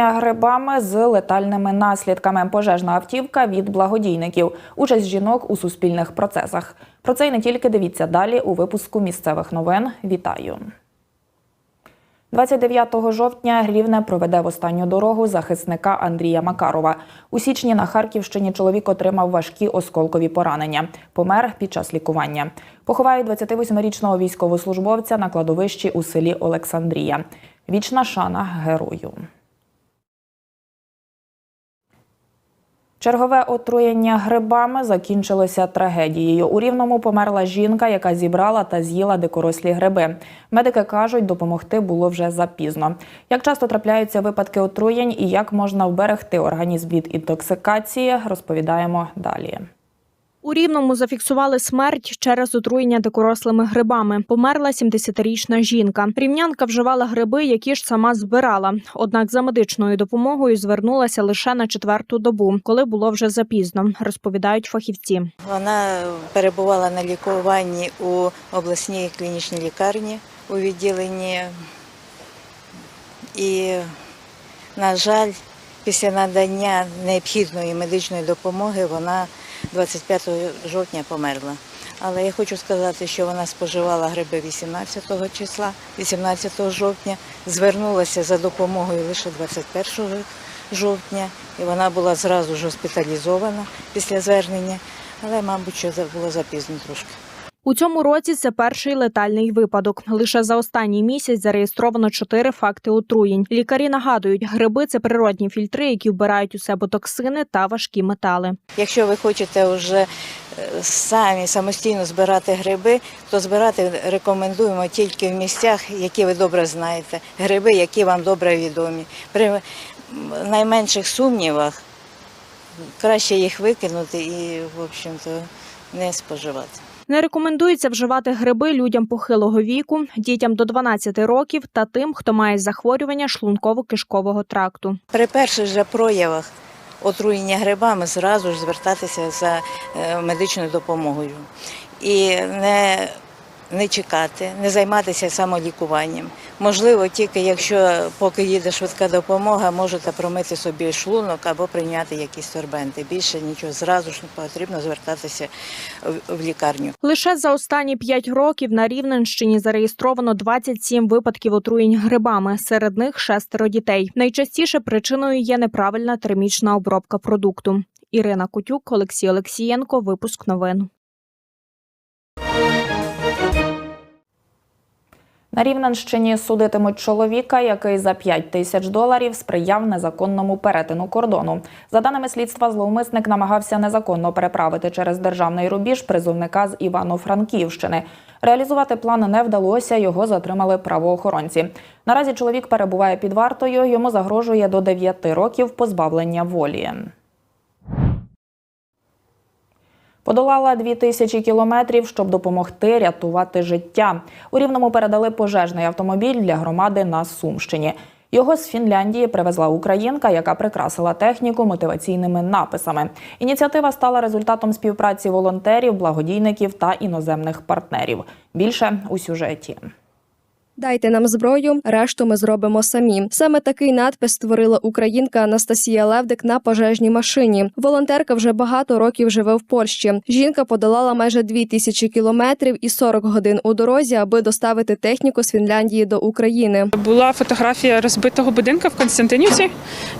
Отруєння грибами з летальними наслідками. Пожежна автівка від благодійників. Участь жінок у суспільних процесах. Про це і не тільки дивіться далі у випуску місцевих новин. Вітаю. 29 жовтня Рівне проведе в останню дорогу захисника Андрія Макарова. У січні на Харківщині чоловік отримав важкі осколкові поранення. Помер під час лікування. Поховають 28-річного військовослужбовця на кладовищі у селі Олександрія. Вічна шана герою. Чергове отруєння грибами закінчилося трагедією. У рівному померла жінка, яка зібрала та з'їла дикорослі гриби. Медики кажуть, допомогти було вже запізно. Як часто трапляються випадки отруєнь і як можна вберегти організм від інтоксикації, розповідаємо далі. У Рівному зафіксували смерть через отруєння дикорослими грибами. Померла 70-річна жінка. Рівнянка вживала гриби, які ж сама збирала. Однак за медичною допомогою звернулася лише на четверту добу, коли було вже запізно, розповідають фахівці. Вона перебувала на лікуванні у обласній клінічній лікарні у відділенні. І, на жаль, після надання необхідної медичної допомоги вона 25 жовтня померла. Але я хочу сказати, що вона споживала гриби 18 числа, 18 жовтня, звернулася за допомогою лише 21 жовтня, і вона була зразу ж госпіталізована після звернення, але, мабуть, що було запізно трошки. У цьому році це перший летальний випадок. Лише за останній місяць зареєстровано чотири факти отруєнь. Лікарі нагадують, гриби це природні фільтри, які вбирають у себе токсини та важкі метали. Якщо ви хочете вже е, самі самостійно збирати гриби, то збирати рекомендуємо тільки в місцях, які ви добре знаєте, гриби, які вам добре відомі. При найменших сумнівах краще їх викинути і, в общем-то, не споживати. Не рекомендується вживати гриби людям похилого віку, дітям до 12 років та тим, хто має захворювання шлунково-кишкового тракту. При перших же проявах отруєння грибами зразу ж звертатися за е, медичною допомогою і не, не чекати, не займатися самолікуванням. Можливо, тільки якщо поки їде швидка допомога, можете промити собі шлунок або прийняти якісь сорбенти. Більше нічого зразу ж не потрібно звертатися в- лікарню. Лише за останні 5 років на Рівненщині зареєстровано 27 випадків отруєнь грибами. Серед них шестеро дітей. Найчастіше причиною є неправильна термічна обробка продукту. Ірина Кутюк, Олексій Олексієнко. Випуск новин. На Рівненщині судитимуть чоловіка, який за 5 тисяч доларів сприяв незаконному перетину кордону. За даними слідства, зловмисник намагався незаконно переправити через державний рубіж призовника з Івано-Франківщини. Реалізувати план не вдалося. Його затримали правоохоронці. Наразі чоловік перебуває під вартою. Йому загрожує до 9 років позбавлення волі. Подолала дві тисячі кілометрів, щоб допомогти рятувати життя. У Рівному передали пожежний автомобіль для громади на Сумщині. Його з Фінляндії привезла українка, яка прикрасила техніку мотиваційними написами. Ініціатива стала результатом співпраці волонтерів, благодійників та іноземних партнерів. Більше у сюжеті. Дайте нам зброю, решту ми зробимо самі. Саме такий надпис створила українка Анастасія Левдик на пожежній машині. Волонтерка вже багато років живе в Польщі. Жінка подолала майже дві тисячі кілометрів і 40 годин у дорозі, аби доставити техніку з Фінляндії до України. Була фотографія розбитого будинку в Константинівці,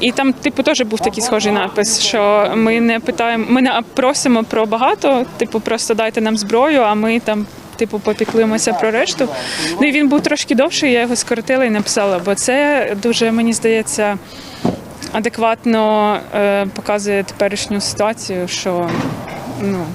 і там, типу, теж був такий схожий напис, що ми не питаємо, ми не просимо про багато, типу, просто дайте нам зброю, а ми там. Типу, попіклимося про решту. Ну і він був трошки довший, я його скоротила і написала, бо це дуже, мені здається, адекватно е, показує теперішню ситуацію, що ну,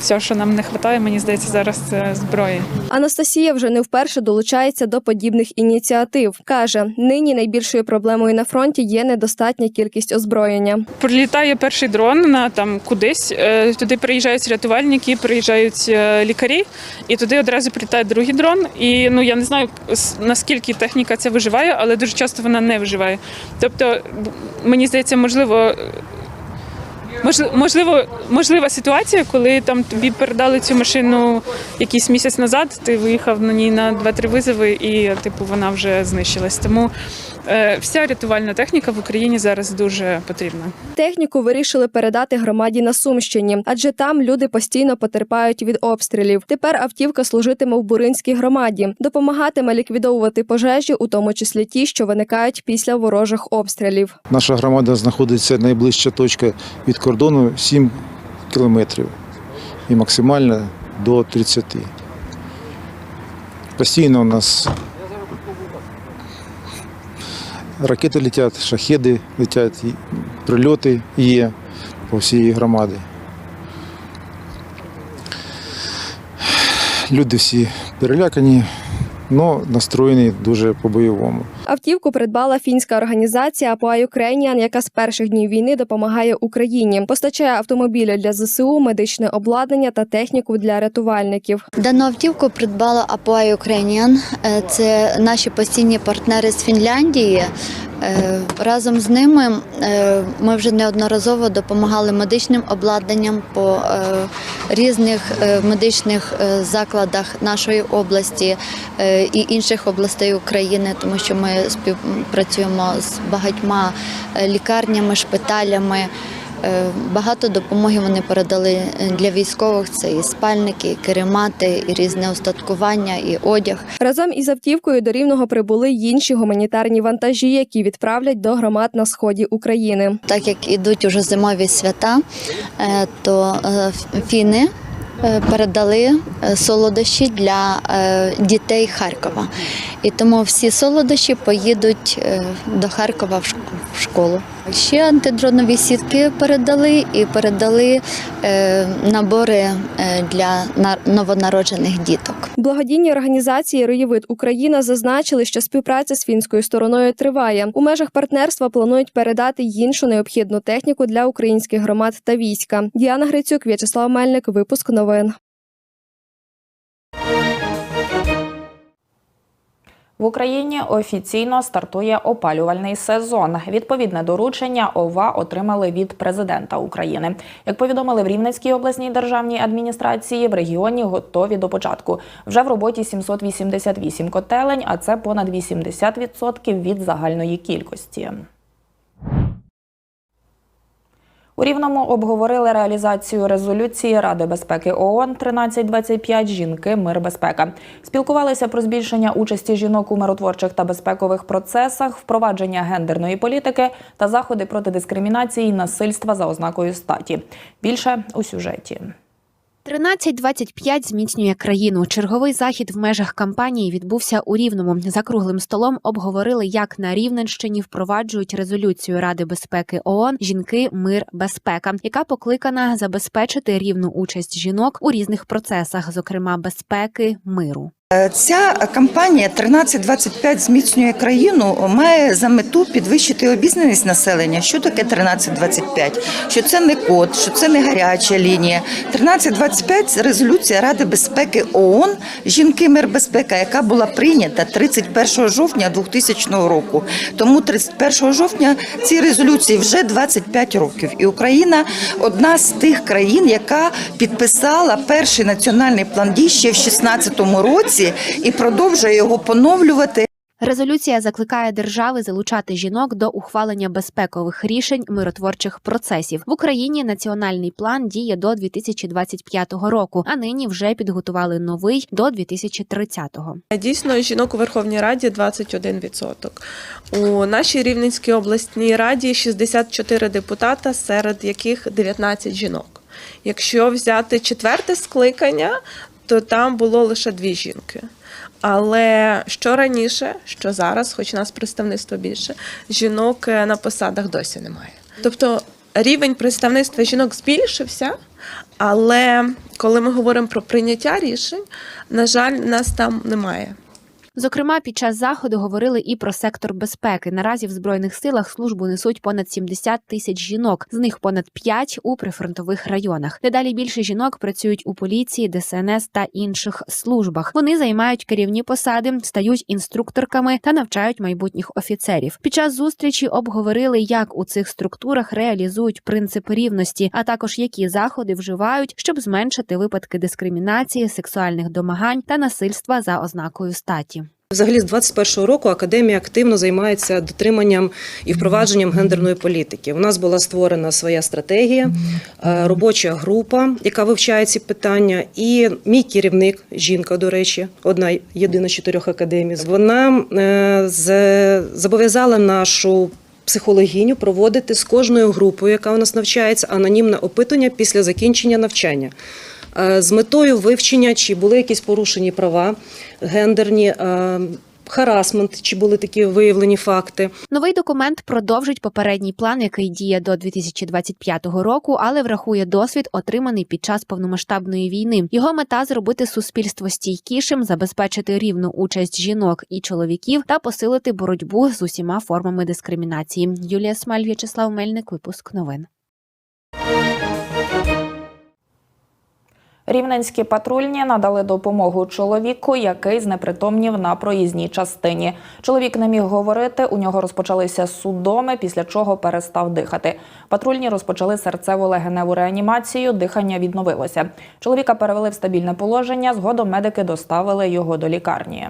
все, що нам не вистачає, мені здається, зараз це зброї. Анастасія вже не вперше долучається до подібних ініціатив. каже, нині найбільшою проблемою на фронті є недостатня кількість озброєння. Прилітає перший дрон на там кудись. е, Туди приїжджають рятувальники, приїжджають е, лікарі, і туди одразу прилітає другий дрон. І ну я не знаю наскільки техніка це виживає, але дуже часто вона не виживає. Тобто, мені здається, можливо. Можливо, можлива ситуація, коли там тобі передали цю машину якийсь місяць назад, ти виїхав на ній на 2-3 визови, і типу вона вже знищилась. Тому вся рятувальна техніка в Україні зараз дуже потрібна. Техніку вирішили передати громаді на Сумщині, адже там люди постійно потерпають від обстрілів. Тепер автівка служитиме в Буринській громаді, допомагатиме ліквідовувати пожежі, у тому числі ті, що виникають після ворожих обстрілів. Наша громада знаходиться найближча точка від кордону 7 кілометрів і максимально до 30. Постійно у нас ракети летять, шахеди летять, прильоти є по всій громаді. Люди всі перелякані, але настроєний дуже по-бойовому. Автівку придбала фінська організація Apply Ukrainian, яка з перших днів війни допомагає Україні, постачає автомобілі для ЗСУ, медичне обладнання та техніку для рятувальників. Дану автівку придбала Apply Ukrainian. Е, Це наші постійні партнери з Фінляндії. Е, Разом з ними е, ми вже неодноразово допомагали медичним обладнанням по е, різних медичних закладах нашої області і інших областей України, тому що ми співпрацюємо з багатьма лікарнями, шпиталями. Е, Багато допомоги вони передали е, для військових. Це і спальники, і керемати, і різне устаткування, і одяг. Разом із автівкою до рівного прибули й інші гуманітарні вантажі, які відправлять до громад на сході України. Так як ідуть уже зимові свята, е, то фіни передали е, солодощі для е, дітей Харкова. І тому всі солодощі поїдуть е, до Харкова в школу. Ще антидронові сітки передали і передали е, набори е, для на- новонароджених діток. Благодійні організації Роєвид Україна зазначили, що співпраця з фінською стороною триває. У межах партнерства планують передати іншу необхідну техніку для українських громад та війська. Діана Грицюк, В'ячеслав Мельник. Випуск новин. В Україні офіційно стартує опалювальний сезон. Відповідне доручення ОВА отримали від президента України. Як повідомили в Рівненській обласній державній адміністрації, в регіоні готові до початку. Вже в роботі 788 котелень, а це понад 80% від загальної кількості. У Рівному обговорили реалізацію резолюції Ради безпеки ООН 1325 Жінки, мир, безпека. Спілкувалися про збільшення участі жінок у миротворчих та безпекових процесах, впровадження гендерної політики та заходи проти дискримінації і насильства за ознакою статі. Більше у сюжеті. 13.25 зміцнює країну. Черговий захід в межах кампанії відбувся у Рівному. За круглим столом обговорили, як на Рівненщині впроваджують резолюцію Ради безпеки ООН Жінки, мир, безпека, яка покликана забезпечити рівну участь жінок у різних процесах, зокрема безпеки, миру. Ця кампанія 1325 зміцнює країну має за мету підвищити обізнаність населення. Що таке 1325? Що це не код, що це не гаряча лінія. 1325 – це резолюція Ради безпеки ООН «Жінки, мир, безпека», яка була прийнята 31 жовтня 2000 року. Тому 31 жовтня цій резолюції вже 25 років. І Україна одна з тих країн, яка підписала перший національний план дій ще в 16 році і продовжує його поновлювати. Резолюція закликає держави залучати жінок до ухвалення безпекових рішень миротворчих процесів в Україні. Національний план діє до 2025 року, а нині вже підготували новий до 2030-го. Дійсно, жінок у Верховній Раді 21%. У нашій Рівненській обласній раді 64 депутата, серед яких 19 жінок. Якщо взяти четверте скликання, то там було лише дві жінки. Але що раніше, що зараз, хоч нас представництво більше, жінок е, на посадах досі немає. Тобто рівень представництва жінок збільшився, але коли ми говоримо про прийняття рішень, на жаль, нас там немає. Зокрема, під час заходу говорили і про сектор безпеки. Наразі в збройних силах службу несуть понад 70 тисяч жінок, з них понад 5 у прифронтових районах. Дедалі більше жінок працюють у поліції, ДСНС та інших службах. Вони займають керівні посади, стають інструкторками та навчають майбутніх офіцерів. Під час зустрічі обговорили, як у цих структурах реалізують принцип рівності, а також які заходи вживають, щоб зменшити випадки дискримінації, сексуальних домагань та насильства за ознакою статі. Взагалі, з 21-го року академія активно займається дотриманням і впровадженням гендерної політики. У нас була створена своя стратегія, е, робоча група, яка вивчає ці питання. І мій керівник, жінка, до речі, одна єдина з чотирьох академій. Вона е, зобов'язала нашу. Психологіню проводити з кожною групою, яка у нас навчається, анонімне опитування після закінчення навчання з метою вивчення, чи були якісь порушені права гендерні, е, харасмент, чи були такі виявлені факти. Новий документ продовжить попередній план, який діє до 2025 року, але врахує досвід, отриманий під час повномасштабної війни. Його мета зробити суспільство стійкішим, забезпечити рівну участь жінок і чоловіків та посилити боротьбу з усіма формами дискримінації. Юлія Смаль, В'ячеслав Мельник, випуск новин. Рівненські патрульні надали допомогу чоловіку, який знепритомнів на проїзній частині. Чоловік не міг говорити, у нього розпочалися судоми, після чого перестав дихати. Патрульні розпочали серцево-легеневу реанімацію, дихання відновилося. Чоловіка перевели в стабільне положення. Згодом медики доставили його до лікарні.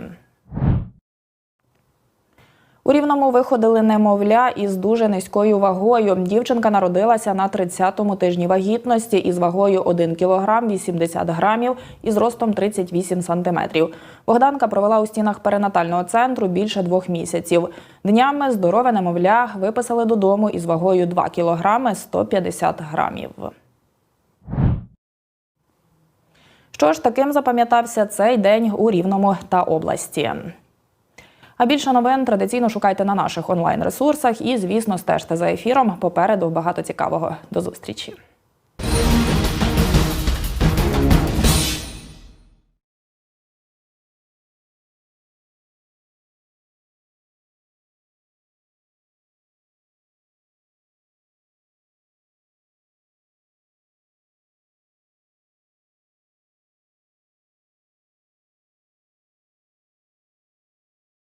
У Рівному виходили немовля із дуже низькою вагою. Дівчинка народилася на 30-му тижні вагітності із вагою 1 кг 80 грамів і зростом 38 сантиметрів. Богданка провела у стінах перинатального центру більше двох місяців. Днями здорове немовля виписали додому із вагою 2 кг 150 грамів. Що ж таким запам'ятався цей день у Рівному та області? А більше новин традиційно шукайте на наших онлайн ресурсах і, звісно, стежте за ефіром. Попереду багато цікавого. До зустрічі.